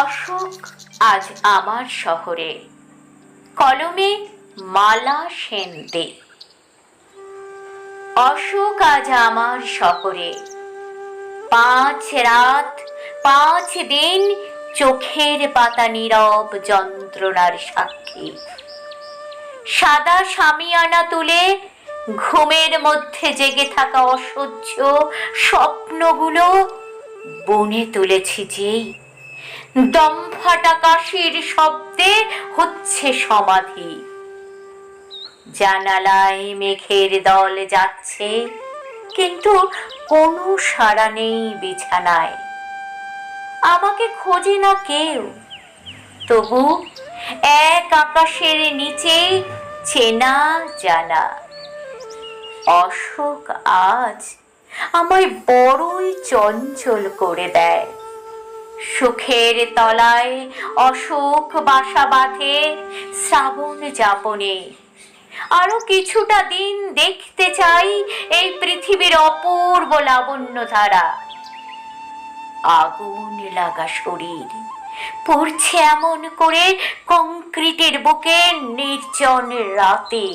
অশোক আজ আমার শহরে। কলমে মালা সেন দে অশোক আজ আমার শহরে। পাঁচ রাত, পাঁচ দিন চোখের পাতা নীরব যন্ত্রণার সাক্ষী। সাদা সামিয়ানা তুলে ঘুমের মধ্যে জেগে থাকা অসহ্য স্বপ্নগুলো বনে তুলেছি যেই দম ফাটা কাশির শব্দে হচ্ছে সমাধি। জানালায় মেঘের দল যাচ্ছে, কিন্তু কোনো সাড়া নেই বিছানায়। আমাকে খোঁজে না কেউ। তবু এক আকাশের নিচে চেনা জানা। অশোক আজ আমায় বড়ই চঞ্চল করে দেয়। সুখের তলায় অশোক বাসা বাঁধে শ্রাবণ যাপনে। আরও কিছুটা দিন দেখতে চাই এই পৃথিবীর অপূর্ব লাবণ্য ধারা। আগুন লাগা শরীর, পড়ছে এমন করে কংক্রিটের বুকে নির্জন রাতে।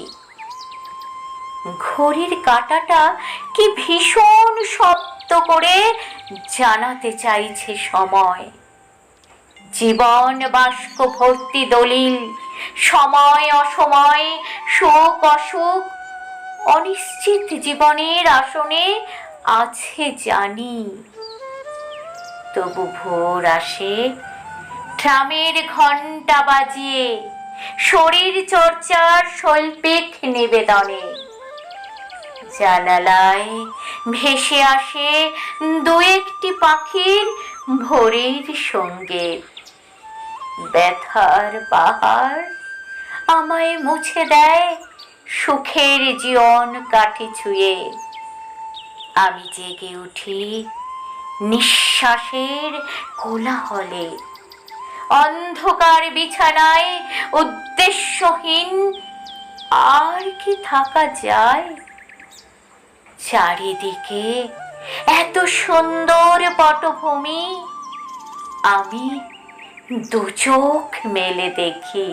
ঘড়ির কাঁটাটা কি ভীষণ শব্দ করে জানাতে চাইছে সময়। জীবন বাষ্প ভর্তি দলিল, সময় অসময় শোক অসুখ, অনিশ্চিত জীবনের আসনে আছে জানি। তবু ভোর আসে ট্রামের ঘণ্টা বাজিয়ে, শরীর চর্চার শৈল্পিক নিবেদনে। জানালায় ভেসে আসে দু একটি পাখির ভোরের সঙ্গে। ব্যথার বাহার আমায় মুছে দেয় সুখের জীবন কাঠি ছুঁয়ে। আমি জেগে উঠি নিঃশ্বাসের কোলাহলে। অন্ধকার বিছানায় উদ্দেশ্যহীন আর কি থাকা যায়? চারিদিকে এত সুন্দর পটভূমি আমি দু চোখ মেলে দেখি।